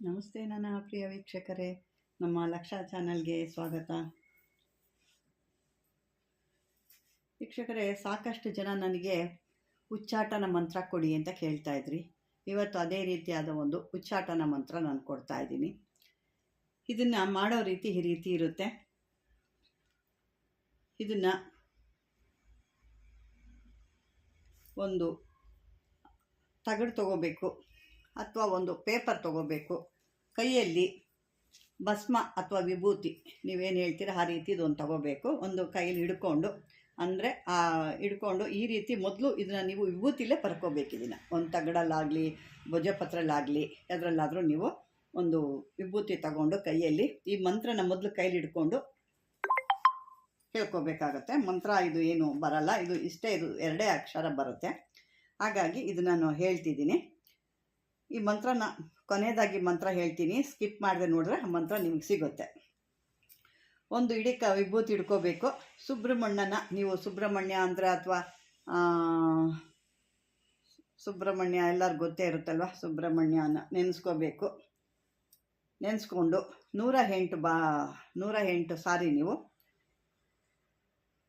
ನಮಸ್ತೆ ನನ್ನ ಪ್ರಿಯ ವೀಕ್ಷಕರೇ. ನಮ್ಮ ಲಕ್ಷ ಚಾನಲ್ಗೆ ಸ್ವಾಗತ. ವೀಕ್ಷಕರೇ, ಸಾಕಷ್ಟು ಜನ ನನಗೆ ಉಚ್ಚಾಟನ ಮಂತ್ರ ಕೊಡಿ ಅಂತ ಕೇಳ್ತಾ ಇದ್ರಿ. ಇವತ್ತು ಅದೇ ರೀತಿಯಾದ ಒಂದು ಉಚ್ಚಾಟನ ಮಂತ್ರ ನಾನು ಕೊಡ್ತಾ ಇದ್ದೀನಿ. ಇದನ್ನು ಮಾಡೋ ರೀತಿ ಈ ರೀತಿ ಇರುತ್ತೆ. ಇದನ್ನು ಒಂದು ತಗಡು ತಗೋಬೇಕು. ಅಥವಾ ಒಂದು ಪೇಪರ್ ತಗೋಬೇಕು. ಕೈಯಲ್ಲಿ ಭಸ್ಮ ಅಥವಾ ವಿಭೂತಿ, ನೀವೇನು ಹೇಳ್ತೀರ ಆ ರೀತಿ ಇದೊಂದು ತಗೋಬೇಕು. ಒಂದು ಕೈಯಲ್ಲಿ ಹಿಡ್ಕೊಂಡು, ಅಂದರೆ ಆ, ಹಿಡ್ಕೊಂಡು ಈ ರೀತಿ ಮೊದಲು ಇದನ್ನು ನೀವು ವಿಭೂತಿಲೇ ಪರ್ಕೋಬೇಕು ಇದನ್ನು. ಒಂದು ತಗಡಲ್ಲಾಗಲಿ, ಭುಜಪತ್ರಲ್ಲಾಗಲಿ ಅದರಲ್ಲಾದರೂ ನೀವು ಒಂದು ವಿಭೂತಿ ತಗೊಂಡು ಕೈಯಲ್ಲಿ ಈ ಮಂತ್ರನ ಮೊದಲು ಕೈಲಿ ಹಿಡ್ಕೊಂಡು ಹೇಳ್ಕೋಬೇಕಾಗತ್ತೆ. ಮಂತ್ರ ಇದು ಏನು ಬರಲ್ಲ, ಇದು ಇಷ್ಟೇ, ಇದು ಎರಡೇ ಅಕ್ಷರ ಬರುತ್ತೆ. ಹಾಗಾಗಿ ಇದು ನಾನು ಹೇಳ್ತಿದ್ದೀನಿ. ಈ ಮಂತ್ರನ ಕೊನೆಯದಾಗಿ ಮಂತ್ರ ಹೇಳ್ತೀನಿ. ಸ್ಕಿಪ್ ಮಾಡಿದೆ ನೋಡಿದ್ರೆ ಆ ಮಂತ್ರ ನಿಮಗೆ ಸಿಗುತ್ತೆ. ಒಂದು ಇಡೀ ಕ ವಿಭೂತಿ ಹಿಡ್ಕೋಬೇಕು. ಸುಬ್ರಹ್ಮಣ್ಯನ ನೀವು ಸುಬ್ರಹ್ಮಣ್ಯ ಅಂದರೆ ಅಥವಾ ಸುಬ್ರಹ್ಮಣ್ಯ ಎಲ್ಲರಿಗೂ ಗೊತ್ತೇ ಇರುತ್ತಲ್ವ? ಸುಬ್ರಹ್ಮಣ್ಯನ ನೆನೆಸ್ಕೋಬೇಕು. ನೆನೆಸ್ಕೊಂಡು ನೂರ ಎಂಟು ಬಾ, ನೂರ ಎಂಟು ಸಾರಿ ನೀವು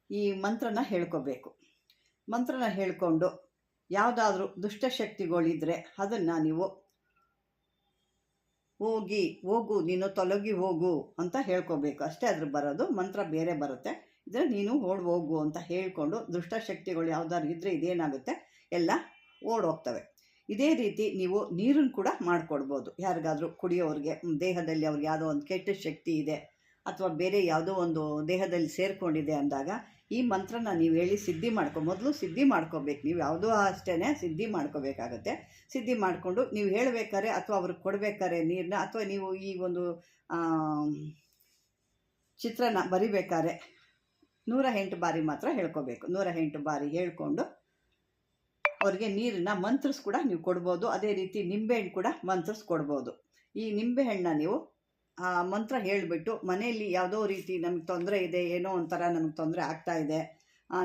ಈ ಮಂತ್ರನ ಹೇಳ್ಕೋಬೇಕು. ಮಂತ್ರನ ಹೇಳ್ಕೊಂಡು ಯಾವುದಾದ್ರೂ ದುಷ್ಟಶಕ್ತಿಗಳಿದ್ರೆ ಅದನ್ನು ನೀವು ಹೋಗಿ, ಹೋಗು, ನೀನು ತೊಲಗಿ ಹೋಗು ಅಂತ ಹೇಳ್ಕೋಬೇಕು. ಅಷ್ಟೇ ಅದ್ರ ಬರೋದು, ಮಂತ್ರ ಬೇರೆ ಬರುತ್ತೆ. ಇದ್ರೆ ನೀನು ಓಡ್ ಹೋಗು ಅಂತ ಹೇಳ್ಕೊಂಡು ದುಷ್ಟಶಕ್ತಿಗಳು ಯಾವ್ದಾದ್ರು ಇದ್ದರೆ ಇದೇನಾಗುತ್ತೆ? ಎಲ್ಲ ಓಡೋಗ್ತವೆ ಇದೇ ರೀತಿ ನೀವು ನೀರನ್ನು ಕೂಡ ಮಾಡಿಕೊಡ್ಬೋದು. ಯಾರಿಗಾದರೂ ಕುಡಿಯೋರಿಗೆ, ದೇಹದಲ್ಲಿ ಅವ್ರಿಗೆ ಯಾವುದೋ ಒಂದು ಕೆಟ್ಟ ಶಕ್ತಿ ಇದೆ, ಅಥವಾ ಬೇರೆ ಯಾವುದೋ ಒಂದು ದೇಹದಲ್ಲಿ ಸೇರಿಕೊಂಡಿದೆ ಅಂದಾಗ ಈ ಮಂತ್ರನ ನೀವು ಹೇಳಿ ಸಿದ್ಧಿ ಮಾಡ್ಕೊ, ಮೊದಲು ಸಿದ್ಧಿ ಮಾಡ್ಕೋಬೇಕು. ನೀವು ಯಾವುದೋ ಅಷ್ಟೇ ಸಿದ್ಧಿ ಮಾಡ್ಕೋಬೇಕಾಗತ್ತೆ. ಸಿದ್ಧಿ ಮಾಡಿಕೊಂಡು ನೀವು ಹೇಳಬೇಕಾರೆ ಅಥವಾ ಅವ್ರಿಗೆ ಕೊಡಬೇಕಾರೆ ನೀರನ್ನ ಅಥವಾ ನೀವು ಈ ಒಂದು ಚಿತ್ರನ ಬರಿಬೇಕಾರೆ ನೂರ ಎಂಟು ಬಾರಿ ಮಾತ್ರ ಹೇಳ್ಕೋಬೇಕು. ನೂರ ಎಂಟು ಬಾರಿ ಹೇಳ್ಕೊಂಡು ಅವ್ರಿಗೆ ನೀರನ್ನ ಮಂತ್ರಿಸ್ ಕೂಡ ನೀವು ಕೊಡ್ಬೋದು. ಅದೇ ರೀತಿ ನಿಂಬೆಹಣ್ಣು ಕೂಡ ಮಂತ್ರಿಸ್ ಕೊಡ್ಬೋದು. ಈ ನಿಂಬೆಹಣ್ಣನ್ನ ನೀವು ಮಂತ್ರ ಹೇಳಿಬಿಟ್ಟು ಮನೆಯಲ್ಲಿ ಯಾವುದೋ ರೀತಿ ನಮಗೆ ತೊಂದರೆ ಇದೆ, ಏನೋ ಒಂಥರ ನಮಗೆ ತೊಂದರೆ ಆಗ್ತಾ ಇದೆ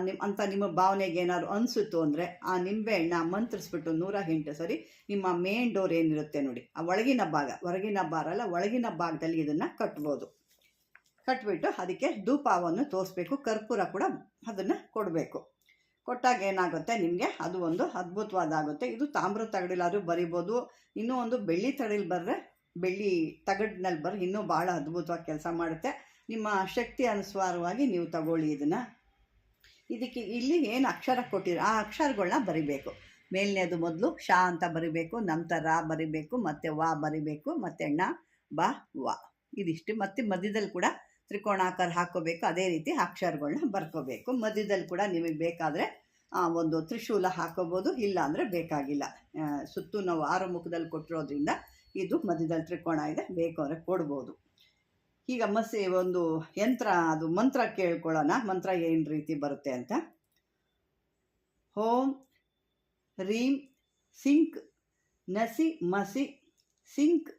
ನಿಮ್ಮ ಅಂತ ನಿಮ್ಮ ಭಾವನೆಗೆ ಏನಾದ್ರು ಅನಿಸುತ್ತು ಅಂದರೆ ಆ ನಿಂಬೆಹಣ್ಣ ಮಂತ್ರಿಸ್ಬಿಟ್ಟು ನೂರ ಎಂಟು ಸರಿ ನಿಮ್ಮ ಮೇನ್ ಡೋರ್ ಏನಿರುತ್ತೆ ನೋಡಿ, ಆ ಒಳಗಿನ ಭಾಗ, ಹೊರಗಿನ ಬಾರಲ್ಲ ಒಳಗಿನ ಭಾಗದಲ್ಲಿ ಇದನ್ನು ಕಟ್ಬೋದು. ಕಟ್ಬಿಟ್ಟು ಅದಕ್ಕೆ ಧೂಪವನ್ನು ತೋರಿಸ್ಬೇಕು, ಕರ್ಪೂರ ಕೂಡ ಅದನ್ನು ಕೊಡಬೇಕು. ಕೊಟ್ಟಾಗ ಏನಾಗುತ್ತೆ ನಿಮಗೆ? ಅದು ಒಂದು ಅದ್ಭುತವಾದಾಗುತ್ತೆ. ಇದು ತಾಮ್ರ ತಗಡಿಲಾದ್ರೂ ಬರಿಬೋದು, ಇನ್ನೂ ಒಂದು ಬೆಳ್ಳಿ ತಗಡಿಲಿ ಬರೆದ್ರೆ ಬೆಳ್ಳಿ ತಗಡಿನಲ್ಲಿ ಬರೋ, ಇನ್ನೂ ಭಾಳ ಅದ್ಭುತವಾಗಿ ಕೆಲಸ ಮಾಡುತ್ತೆ. ನಿಮ್ಮ ಶಕ್ತಿ ಅನುಸಾರವಾಗಿ ನೀವು ತಗೊಳ್ಳಿ ಇದನ್ನು. ಇದಕ್ಕೆ ಇಲ್ಲಿ ಏನು ಅಕ್ಷರ ಕೊಟ್ಟಿರೋ, ಆ ಅಕ್ಷರಗಳನ್ನ ಬರಿಬೇಕು. ಮೇಲನೇದು ಮೊದಲು ಶಾ ಅಂತ ಬರಿಬೇಕು, ನಂತರ ರಾ ಬರಿಬೇಕು, ಮತ್ತು ವಾ ಬರಿಬೇಕು, ಮತ್ತು ಅಣ್ಣ ಬ, ವ. ಇದಿಷ್ಟು. ಮತ್ತು ಮಧ್ಯದಲ್ಲಿ ಕೂಡ ತ್ರಿಕೋಣಾಕಾರ ಹಾಕೋಬೇಕು. ಅದೇ ರೀತಿ ಅಕ್ಷರಗಳನ್ನ ಬರ್ಕೋಬೇಕು. ಮಧ್ಯದಲ್ಲಿ ಕೂಡ ನಿಮಗೆ ಬೇಕಾದರೆ ಒಂದು ತ್ರಿಶೂಲ ಹಾಕೋಬೋದು. ಇಲ್ಲ ಅಂದರೆ ಬೇಕಾಗಿಲ್ಲ ಸುತ್ತು ನಾವು ಆರು ಮುಖದಲ್ಲಿ ಕೊಟ್ಟಿರೋದ್ರಿಂದ ಇದು ಮಧ್ಯದಲ್ಲಿ ತ್ರಿಕೋಣ ಇದೆ, ಬೇಕು ಅಂದರೆ ಕೊಡ್ಬೋದು. ಈಗ ಮಸಿ ಒಂದು ಯಂತ್ರ, ಅದು ಮಂತ್ರ ಕೇಳ್ಕೊಳ್ಳೋಣ. ಮಂತ್ರ ಏನು ರೀತಿ ಬರುತ್ತೆ ಅಂತ. ಹೋಮ್ ರೀಂ, ಸಿಂಕ್, ನಸಿ, ಮಸಿ, ಸಿಂಕ್,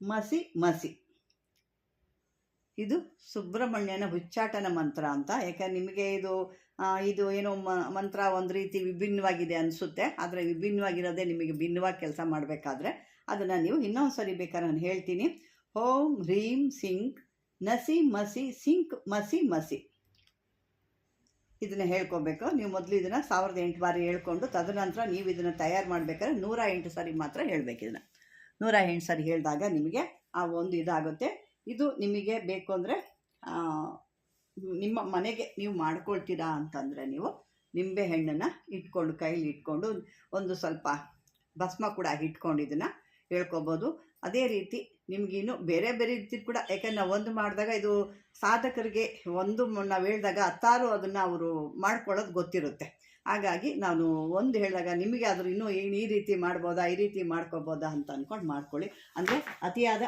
ಮಸಿ ಮಸಿ. ಇದು ಸುಬ್ರಹ್ಮಣ್ಯನ ಉಚ್ಚಾಟನ ಮಂತ್ರ ಅಂತ. ಯಾಕಂದ್ರೆ ನಿಮಗೆ ಇದು ಇದು ಏನೋ ಮಂತ್ರ ಒಂದು ರೀತಿ ವಿಭಿನ್ನವಾಗಿದೆ ಅನಿಸುತ್ತೆ. ಆದರೆ ವಿಭಿನ್ನವಾಗಿರೋದೇ ನಿಮಗೆ ಭಿನ್ನವಾಗಿ ಕೆಲಸ ಮಾಡಬೇಕಾದ್ರೆ ಅದನ್ನು ನೀವು ಇನ್ನೊಂದು ಸರಿ ಬೇಕಾದ್ರೆ ನಾನು ಹೇಳ್ತೀನಿ. ಹೋಮ್ ಹ್ರೀಂ ಸಿಂಕ್ ನಸಿ ಮಸಿ ಸಿಂಕ್ ಮಸಿ ಮಸಿ. ಇದನ್ನು ಹೇಳ್ಕೊಬೇಕು. ನೀವು ಮೊದಲು ಇದನ್ನು ಸಾವಿರದ ಎಂಟು ಬಾರಿ ಹೇಳ್ಕೊಂಡು ತದನಂತರ ನೀವು ಇದನ್ನು ತಯಾರು ಮಾಡಬೇಕಾದ್ರೆ ನೂರ ಎಂಟು ಸರಿ ಮಾತ್ರ ಹೇಳಬೇಕು ಇದನ್ನು. ನೂರ ಎಂಟು ಸರಿ ಹೇಳಿದಾಗ ನಿಮಗೆ ಆ ಒಂದು ಇದಾಗುತ್ತೆ. ಇದು ನಿಮಗೆ ಬೇಕು ಅಂದರೆ ನಿಮ್ಮ ಮನೆಗೆ ನೀವು ಮಾಡ್ಕೊಳ್ತೀರಾ ಅಂತಂದರೆ ನೀವು ನಿಂಬೆ ಹಣ್ಣನ್ನು ಇಟ್ಕೊಂಡು ಕೈಲಿ ಇಟ್ಕೊಂಡು ಒಂದು ಸ್ವಲ್ಪ ಭಸ್ಮ ಕೂಡ ಇಟ್ಕೊಂಡು ಇದನ್ನು ಹೇಳ್ಕೊಬೋದು. ಅದೇ ರೀತಿ ನಿಮಗಿನ್ನು ಬೇರೆ ಬೇರೆ ರೀತಿ ಕೂಡ, ಯಾಕಂದ್ರೆ ನಾವು ಒಂದು ಮಾಡಿದಾಗ ಇದು ಸಾಧಕರಿಗೆ ಒಂದು ನಾವು ಹೇಳಿದಾಗ ಹತ್ತಾರು ಅದನ್ನು ಅವರು ಮಾಡ್ಕೊಳ್ಳೋದು ಗೊತ್ತಿರುತ್ತೆ. ಹಾಗಾಗಿ ನಾನು ಒಂದು ಹೇಳಿದಾಗ ನಿಮಗೆ ಆದರೂ ಇನ್ನೂ ಈ ರೀತಿ ಮಾಡ್ಬೋದಾ, ಈ ರೀತಿ ಮಾಡ್ಕೋಬೋದಾ ಅಂತ ಅಂದ್ಕೊಂಡು ಮಾಡ್ಕೊಳ್ಳಿ. ಅಂದರೆ ಅತಿಯಾದ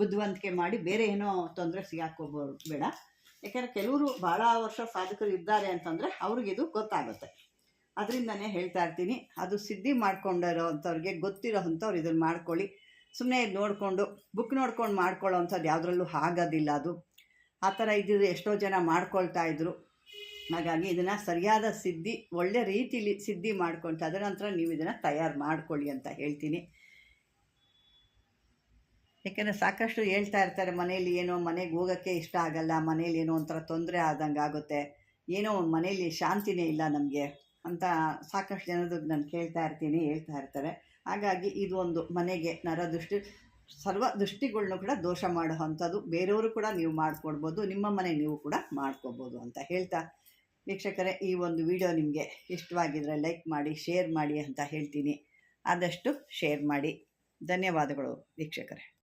ಬುದ್ಧಿವಂತಿಕೆ ಮಾಡಿ ಬೇರೆ ಏನೋ ತೊಂದರೆ ಸಿಗಾಕೋಬೋದು ಬೇಡ. ಯಾಕಂದರೆ ಕೆಲವರು ಭಾಳ ವರ್ಷ ಸಾಧಕರು ಇದ್ದಾರೆ ಅಂತಂದರೆ ಅವ್ರಿಗಿದು ಗೊತ್ತಾಗುತ್ತೆ. ಅದರಿಂದನೇ ಹೇಳ್ತಾ ಇರ್ತೀನಿ. ಅದು ಸಿದ್ಧಿ ಮಾಡ್ಕೊಂಡಿರೋ ಅಂಥವ್ರಿಗೆ ಗೊತ್ತಿರೋ ಅಂಥವ್ರು ಇದನ್ನು ಮಾಡ್ಕೊಳ್ಳಿ. ಸುಮ್ಮನೆ ನೋಡಿಕೊಂಡು ಬುಕ್ ನೋಡ್ಕೊಂಡು ಮಾಡ್ಕೊಳ್ಳೋ ಅಂಥದ್ದು ಯಾವುದ್ರಲ್ಲೂ ಆಗೋದಿಲ್ಲ ಅದು. ಆ ಥರ ಇದ್ದಿದ್ದು ಎಷ್ಟೋ ಜನ ಮಾಡ್ಕೊಳ್ತಾ ಇದ್ರು. ಹಾಗಾಗಿ ಇದನ್ನು ಸರಿಯಾದ ಸಿದ್ಧಿ, ಒಳ್ಳೆ ರೀತಿಲಿ ಸಿದ್ಧಿ ಮಾಡ್ಕೊಂಡು ತದನಂತರ ನೀವು ಇದನ್ನು ತಯಾರು ಮಾಡ್ಕೊಳ್ಳಿ ಅಂತ ಹೇಳ್ತೀನಿ. ಯಾಕೆಂದರೆ ಸಾಕಷ್ಟು ಹೇಳ್ತಾ ಇರ್ತಾರೆ, ಮನೇಲಿ ಏನೋ ಮನೆಗೆ ಹೋಗೋಕ್ಕೆ ಇಷ್ಟ ಆಗಲ್ಲ, ಮನೇಲಿ ಏನೋ ಒಂಥರ ತೊಂದರೆ ಆದಂಗೆ ಆಗುತ್ತೆ ಏನೋ ಮನೇಲಿ ಶಾಂತಿನೇ ಇಲ್ಲ ನಮಗೆ. ಅಂತ ಸಾಕಷ್ಟು ಜನರು ನಾನು ಕೇಳ್ತಾ ಇರ್ತೀನಿ, ಹೇಳ್ತಾ ಇರ್ತಾರೆ. ಹಾಗಾಗಿ ಇದು ಒಂದು ಮನೆಗೆ ನರದೃಷ್ಟಿ ಸರ್ವ ದೃಷ್ಟಿಗಳ್ನು ಕೂಡ ದೋಷ ಮಾಡೋ ಅಂಥದ್ದು ಬೇರೆಯವರು ಕೂಡ ನೀವು ಮಾಡಿಕೊಡ್ಬೋದು, ನಿಮ್ಮ ಮನೆ ನೀವು ಕೂಡ ಮಾಡ್ಕೋಬೋದು ಅಂತ ಹೇಳ್ತಾ ವೀಕ್ಷಕರೇ, ಈ ಒಂದು ವಿಡಿಯೋ ನಿಮಗೆ ಇಷ್ಟವಾಗಿದ್ದರೆ ಲೈಕ್ ಮಾಡಿ, ಶೇರ್ ಮಾಡಿ ಅಂತ ಹೇಳ್ತೀನಿ. ಆದಷ್ಟು ಶೇರ್ ಮಾಡಿ. ಧನ್ಯವಾದಗಳು ವೀಕ್ಷಕರೇ.